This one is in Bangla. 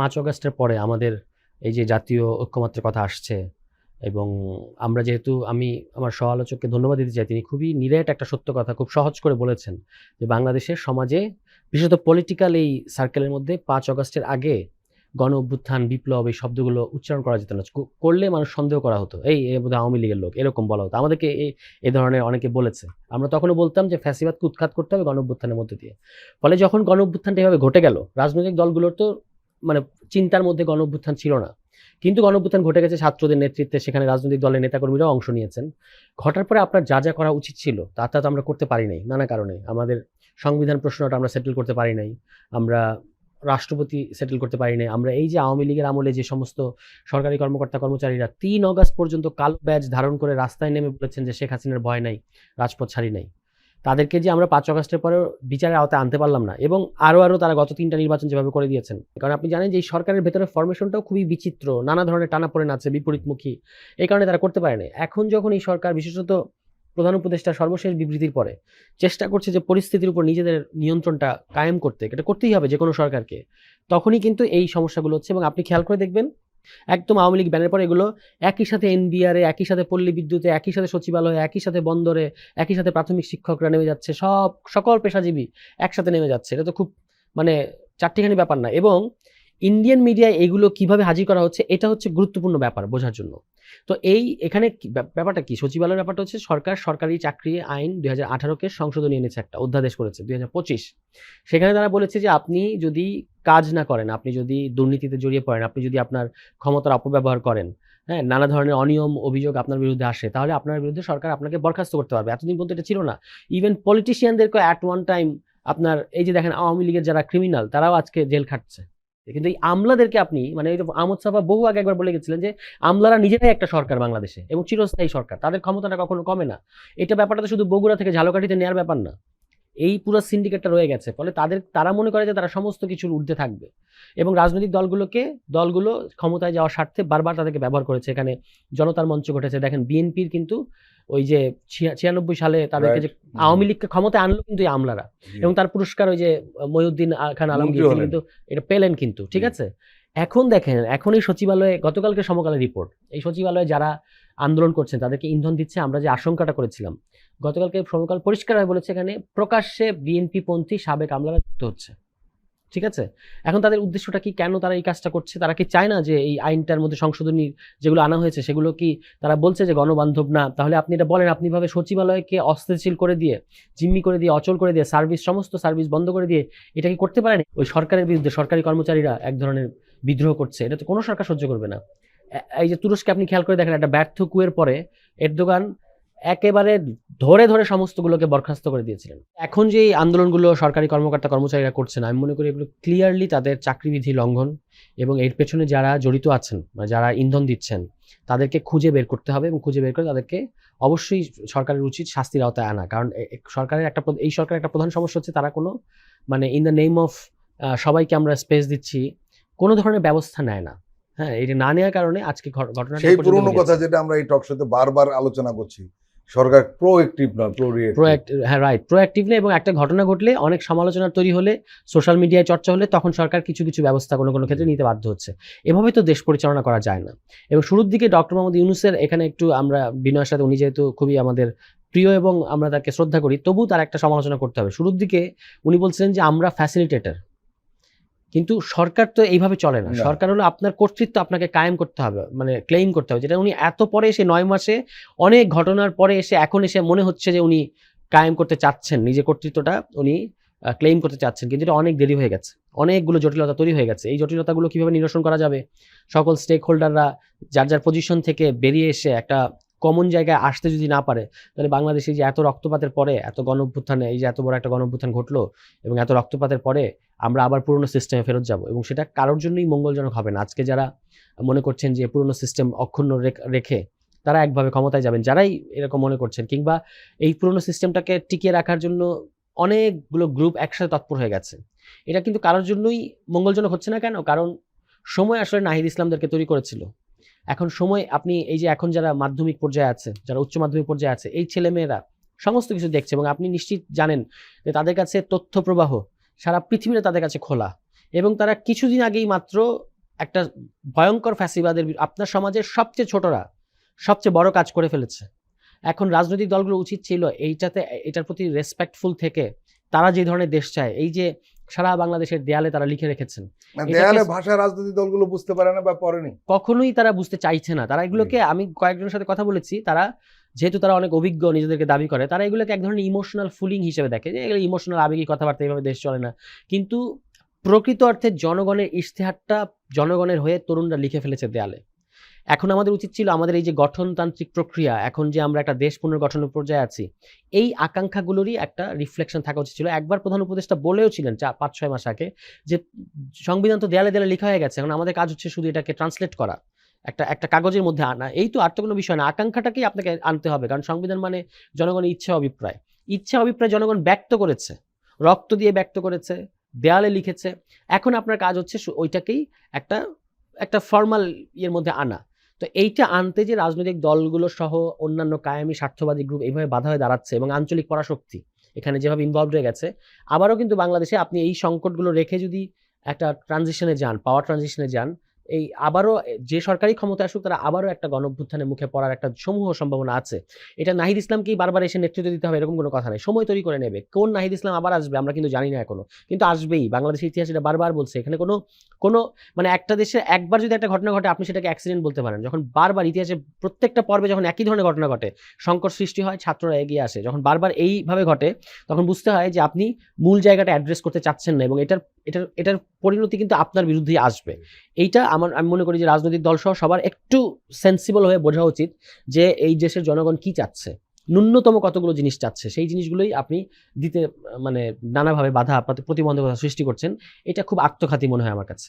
পাঁচ অগস্টের পরে আমাদের এই যে জাতীয় ঐক্যমাত্রের কথা আসছে এবং আমরা যেহেতু আমি আমার সহ আলোচককে ধন্যবাদ দিতে চাই, তিনি খুবই নিরেট একটা সত্য কথা খুব সহজ করে বলেছেন যে বাংলাদেশের সমাজে, বিশেষত পলিটিক্যাল এই সার্কেলের মধ্যে পাঁচ অগস্টের আগে গণ অভ্যুত্থান, বিপ্লব এই শব্দগুলো উচ্চারণ করা যেত না। করলে মানুষ সন্দেহ করা হতো, এই, এ বোধহয় আওয়ামী লীগের লোক, এরকম বলা হতো। আমাদেরকে এই এই ধরনের অনেকে বলেছে। আমরা তখনও বলতাম যে ফ্যাসিবাদকে উৎখাত করতে হবে গণ অভ্যুত্থানের মধ্যে দিয়ে। ফলে যখন গণ অভ্যুত্থানটা এভাবে ঘটে গেল, রাজনৈতিক দলগুলোর তো মানে চিন্তার মধ্যে গণ অভ্যুত্থান ছিল না। কিন্তু গণ অভ্যুত্থান ঘটে গেছে ছাত্রদের নেতৃত্বে, সেখানে রাজনৈতিক দলের নেতাকর্মীরাও অংশ নিয়েছেন। ঘটার পরে আপনার যা যা করা উচিত ছিল, তা তা তো আমরা করতে পারি নাই নানা কারণে। আমাদের সংবিধান প্রশ্নটা আমরা সেটেল করতে পারি নাই, আমরা রাষ্ট্রপতি সেটেল করতে পারি নাই, আমরা এই যে আওয়ামী লীগের আমলে যে সমস্ত সরকারি কর্মকর্তা কর্মচারীরা তিন অগাস্ট পর্যন্ত কালো ব্যাজ ধারণ করে রাস্তায় নেমে বলেছেন যে শেখ হাসিনার ভয় নাই, রাজপথ ছাড়ি নাই। তাদেরকে যে আমরা পাঁচ অগাস্টের পরেও বিচারের আওতায় আনতে পারলাম না এবং আরও আরও তারা গত তিনটা নির্বাচন যেভাবে করে দিয়েছেন। কারণ আপনি জানেন যে এই সরকারের ভেতরে ফরমেশনটাও খুবই বিচিত্র, নানা ধরনের টানাপোড়েন আছে, বিপরীতমুখী। এই কারণে তারা করতে পারেনি। এখন যখন এই সরকার, বিশেষত প্রধান উপদেষ্টা সর্বশেষ বিবৃতির পরে, চেষ্টা করছে যে পরিস্থিতির উপর নিজেদের নিয়ন্ত্রণটা কায়েম করতে, এটা করতেই হবে যে কোনো সরকারকে, তখনই কিন্তু এই সমস্যাগুলো হচ্ছে এবং আপনি খেয়াল করে দেখবেন একদম আওয়ামী লীগ ব্যানের পর এগুলো একই সাথে এনবিআরে একই সাথে পল্লী বিদ্যুতে, একই সাথে সচিবালয়ে, একই সাথে বন্দরে, একই সাথে প্রাথমিক শিক্ষকরা নেমে যাচ্ছে। সব সকল পেশাজীবী একসাথে নেমে যাচ্ছে। এটা তো খুব মানে চারটিখানি ব্যাপার না। এবং ইন্ডিয়ান মিডিয়ায় এগুলো কীভাবে হাজির করা হচ্ছে, এটা হচ্ছে গুরুত্বপূর্ণ ব্যাপার বোঝার জন্য। তো এই, এখানে ব্যাপারটা কি? সচিবালয়ের ব্যাপারটা হচ্ছে সরকার সরকারি চাকরি আইন দুই হাজার আঠারোকে সংশোধনী এনেছে একটা, অধ্যাদেশ করেছে দুই হাজার পঁচিশ। সেখানে তারা বলেছে যে আপনি যদি কাজ না করেন, আপনি যদি দুর্নীতিতে জড়িয়ে পড়েন, আপনি যদি আপনার ক্ষমতার অপব্যবহার করেন হ্যাঁ নানা ধরনের অনিয়ম, অভিযোগ আপনার বিরুদ্ধে আসে, তাহলে আপনার বিরুদ্ধে সরকার আপনাকে বরখাস্ত করতে পারবে। এতদিন পর্যন্ত এটা ছিল না। ইভেন পলিটিশিয়ানদেরকে অ্যাট ওয়ান টাইম আপনার, এই যে দেখেন আওয়ামী লীগের যারা ক্রিমিনাল তারাও আজকে জেল খাটছে। কিন্তু এই আমলাদেরকে আপনি মানে আমদ সাফা বহু আগে একবার বলে গেছিলেন যে আমলারা নিজেরাই একটা সরকার বাংলাদেশে এবং চিরস্থায়ী সরকার, তাদের ক্ষমতাটা কখনো কমে না। এটা ব্যাপারটা তো শুধু বগুড়া থেকে ঝালকাঠিতে নেওয়ার ব্যাপার না। এই পুরো সিন্ডিকেটটা রয়ে গেছে, ফলে তাদের, তারা মনে করে যে তারা সমস্ত কিছুর ঊর্ধ্বে থাকবে এবং রাজনৈতিক দলগুলোকে, দলগুলো ক্ষমতায় যাওয়ার স্বার্থে বারবার তাদেরকে ব্যবহার করেছে। এখানে জনতার মঞ্চ ঘটেছে। দেখেন, বিএনপির কিন্তু ওই যে ছিয়ানব্বই সালে তাদেরকে যে আওয়ামী লীগকে ক্ষমতায় আনলো কিন্তু এই আমলারা। এবং তার পুরস্কার ওই যে মহিউদ্দিন খান আলমগীর। কিন্তু এটা পেলেন কিন্তু ঠিক আছে? এখন দেখেন এখন এই সচিবালয়ে গতকালকে সমকালের রিপোর্ট এই সচিবালয়ে যারা আন্দোলন করছেন তাদেরকে ইন্ধন দিচ্ছে আমরা যে আশঙ্কাটা করেছিলাম। গতকালকে সমকাল পরিষ্কারভাবে বলেছে এখানে প্রকাশ্যে বিএনপি পন্থী সাবেক আমলারা যুক্ত হচ্ছে। ঠিক আছে? এখন তাদের উদ্দেশ্যটা কি? কেন তারা এই কাজটা করছে? তারা কি চায় না যে এই আইনটার মধ্যে সংশোধনী যেগুলো আনা হয়েছে, সেগুলো কি তারা বলছে যে গণবান্ধব না? তাহলে আপনি এটা বলেন, আপনি ভাবে সচিবালয়কে অস্থিতিশীল করে দিয়ে, জিম্মি করে দিয়ে, অচল করে দিয়ে, সার্ভিস, সমস্ত সার্ভিস বন্ধ করে দিয়ে এটা কি করতে পারেন? ওই সরকারের বিরুদ্ধে সরকারি কর্মচারীরা এক ধরনের বিদ্রোহ করছে। এটা তো কোনো সরকার সহ্য করবে না। এই যে তুরস্কে আপনি খেয়াল করে দেখেন, একটা ব্যর্থ কুয়ের পরে এরদোগান একেবারে ধরে ধরে সমস্তগুলোকে বরখাস্ত করে দিয়েছিলেন। এখন যে এই আন্দোলনগুলো সরকারি কর্মকর্তা কর্মচারীরা করছেন আমি মনে করি এগুলো ক্লিয়ারলি তাদের চাকরিবিধি লঙ্ঘন এবং এর পেছনে যারা জড়িত আছেন বা যারা ইন্ধন দিচ্ছেন তাদেরকে খুঁজে বের করতে হবে এবং খুঁজে বের করে তাদেরকে অবশ্যই সরকারের উচিত শাস্তির আওতায় আনা। কারণ সরকারের একটা এই সরকারের একটা প্রধান সমস্যা হচ্ছে তারা কোনো মানে ইন দ্য নেম অফ সবাইকে আমরা স্পেস দিচ্ছি কোনো ধরনের ব্যবস্থা নেয় না। হ্যাঁ এটা না নেওয়ার কারণে আজকে ঘটনা সেই পুরনো কথা যেটা আমরা এই টক শোতে বারবার আলোচনা করছি। সরকার প্রোএক্টিভ নয় প্রো প্রোঅ্যাক্ট হ্যাঁ রাইট প্রোঅ্যাক্টিভলি এবং একটা ঘটনা ঘটলে, অনেক সমালোচনা তৈরি হলে সোশ্যাল মিডিয়ায় চর্চা হলে, তখন সরকার কিছু কিছু ব্যবস্থা কোনো কোনো ক্ষেত্রে নিতে বাধ্য হচ্ছে। এভাবে তো দেশ পরিচালনা করা যায় না। এবং শুরুর দিকে ডক্টর মোহাম্মদ ইউনুসের এখানে একটু আমরা বিনয়ের সাথে, উনি যেহেতু খুবই আমাদের প্রিয় এবং আমরা তাকে শ্রদ্ধা করি তবু তার একটা সমালোচনা করতে হবে। শুরুর দিকে উনি বলছিলেন যে, আমরা ফ্যাসিলিটেটর কিন্তু সরকার তো এইভাবে চলে না। সরকার হলো আপনার কর্তৃত্ব আপনাকে কায়েম করতে হবে মানে ক্লেইম করতে হবে। যেটা উনি এত পরে এসে নয় মাসে অনেক ঘটনার পরে এসে এখন এসে মনে হচ্ছে যে উনি কায়েম করতে চাচ্ছেন। নিজের কর্তৃত্বটা উনি ক্লেইম করতে চাচ্ছেন। কিন্তু এটা অনেক দেরি হয়ে গেছে। অনেকগুলো জটিলতা তৈরি হয়ে গেছে। এই জটিলতাগুলো কীভাবে নিরসন করা যাবে? সকল স্টেক হোল্ডাররা যার যার পজিশন থেকে বেরিয়ে এসে একটা কমন জায়গায় আসতে যদি না পারে, তাহলে বাংলাদেশে যে এত রক্তপাতের পরে, এত গণ অভ্যুত্থানে এই যে এত বড় একটা গণ অভ্যুত্থান ঘটলো এবং এত রক্তপাতের পরে আমরা আবার পুরনো সিস্টেমে ফেরত যাব এবং সেটা কারোর জন্যই মঙ্গলজনক হবে না। আজকে যারা মনে করছেন যে পুরনো সিস্টেম অক্ষুণ্ণ রেখে তারা একভাবে ক্ষমতায় যাবেন। যারাই এরকম মনে করছেন কিংবা এই পুরনো সিস্টেমটাকে টিকিয়ে রাখার জন্য অনেকগুলো গ্রুপ একসাথে তৎপর হয়ে গেছে। এটা কিন্তু কারোর জন্যই মঙ্গলজনক হচ্ছে না কেন? কারণ সময় আসলে নাহিদ ইসলামদেরকে তৈরি করেছিল। এখন সময়, আপনি এই যে এখন যারা মাধ্যমিক পর্যায়ে আছে, যারা উচ্চ মাধ্যমিক পর্যায়ে আছে, এই ছেলেমেয়েরা সমস্ত কিছু দেখছে এবং আপনি নিশ্চিত জানেন যে তাদের কাছে তথ্য প্রবাহ সারা পৃথিবীতে তাদের কাছে খোলা এবং তারা কিছুদিন আগেই মাত্র একটা ভয়ঙ্কর ফ্যাসিবাদের আপনার সমাজের সবচেয়ে ছোটরা সবচেয়ে বড় কাজ করে ফেলেছে। এখন রাজনৈতিক দলগুলো উচিত ছিল এইটাতে, এটার প্রতি রেসপেক্টফুল থেকে তারা যে ধরনের দেশ চায়, এই যে সারা বাংলাদেশের দেয়ালে তারা লিখে রেখেছেন। দেয়ালে ভাষা রাজনৈতিক দলগুলো বুঝতে পারে না বা পড়েনি। কখনোই তারা বুঝতে চাইছে না। তারা এগুলোকে আমি কয়েকজনের সাথে কথা বলেছি তারা যেহেতু তারা অনেক অভিজ্ঞ নিজেদেরকে দাবি করে তারা এগুলোকে এক ধরনের ইমোশনাল ফুলিং হিসেবে দেখে যে এগুলো ইমোশনাল আবেগী কথাবার্তা এইভাবে দেশ চলে না। কিন্তু প্রকৃত অর্থে জনগণের ইশতেহারটা জনগণের হয়ে তরুণরা লিখে ফেলেছে দেয়ালে। এখন আমাদের উচিত ছিল আমাদের এই যে গঠনতান্ত্রিক প্রক্রিয়া, এখন যে আমরা একটা দেশ পুনর্গঠনের পর্যায়ে আছি, এই আকাঙ্ক্ষাগুলোরই একটা রিফ্লেকশন থাকা উচিত ছিল। একবার প্রধান উপদেষ্টা বলেও ছিলেন চার পাঁচ, ছয় মাস আগে যে সংবিধান তো দেয়ালে দেয়ালে লেখা হয়ে গেছে, এখন আমাদের কাজ হচ্ছে শুধু এটাকে ট্রান্সলেট করা। একটা একটা কাগজের মধ্যে আনা, এই তো আর তো কোনো বিষয় না, আকাঙ্ক্ষাটাকেই আপনাকে আনতে হবে, কারণ সংবিধান মানে জনগণের ইচ্ছা অভিপ্রায়। ইচ্ছা অভিপ্রায় জনগণ ব্যক্ত করেছে, রক্ত দিয়ে ব্যক্ত করেছে, দেয়ালে লিখেছে, এখন আপনার কাজ হচ্ছে ওইটাকেই একটা একটা ফর্মাল ইয়ের মধ্যে আনা। তো এইটা আনতে যে রাজনৈতিক দলগুলো সহ অন্যান্য কায়েমি স্বার্থবাদী গ্রুপ এইভাবে বাধা হয়ে দাঁড়াচ্ছে এবং আঞ্চলিক পরাশক্তি এখানে যেভাবে ইনভলভ হয়ে গেছে, আবারও কিন্তু বাংলাদেশে আপনি এই সংকটগুলো রেখে যদি একটা ট্রানজিশনে যান পাওয়ার ট্রানজিশনে যান এই আবারও যে সরকারি ক্ষমতা আসুক, তারা আবারও একটা গণঅভ্যুত্থানের মুখে পড়ার একটা সমূহ সম্ভাবনা আছে। এটা নাহিদ ইসলামকেই বারবার এসে নেতৃত্ব দিতে হবে, এরকম কোনো কথা নেই। সময় তৈরি করে নেবে। কোন নাহিদ ইসলাম আবার আসবে, আমরা কিন্তু জানি না এখনও। কিন্তু আসবেই। বাংলাদেশের ইতিহাস এটা বারবার বলছে। এখানে কোনো কোনো মানে একটা দেশে একবার যদি একটা ঘটনা ঘটে, আপনি সেটাকে অ্যাক্সিডেন্ট বলতে পারেন। যখন বারবার ইতিহাসে প্রত্যেকটা পর্বে যখন একই ধরনের ঘটনা ঘটে, সংকট সৃষ্টি হয়, ছাত্ররা এগিয়ে আসে। যখন বারবার এইভাবে ঘটে, তখন বুঝতে হয় যে আপনি মূল জায়গাটা অ্যাড্রেস করতে চাচ্ছেন না এবং এটার এটার এটার পরিণতি কিন্তু আপনার বিরুদ্ধেই আসবে। এইটা আমার, আমি মনে করি যে রাজনৈতিক দলসহ সবার একটু সেন্সিবল হয়ে বোঝা উচিত যে এই দেশের জনগণ কি চাচ্ছে। ন্যূনতম কতগুলো জিনিস চাচ্ছে, সেই জিনিসগুলোই আপনি দিতে মানে নানাভাবে বাধা, প্রতিবন্ধকতা সৃষ্টি করছেন, এটা খুব আত্মঘাতী মনে হয় আমার কাছে।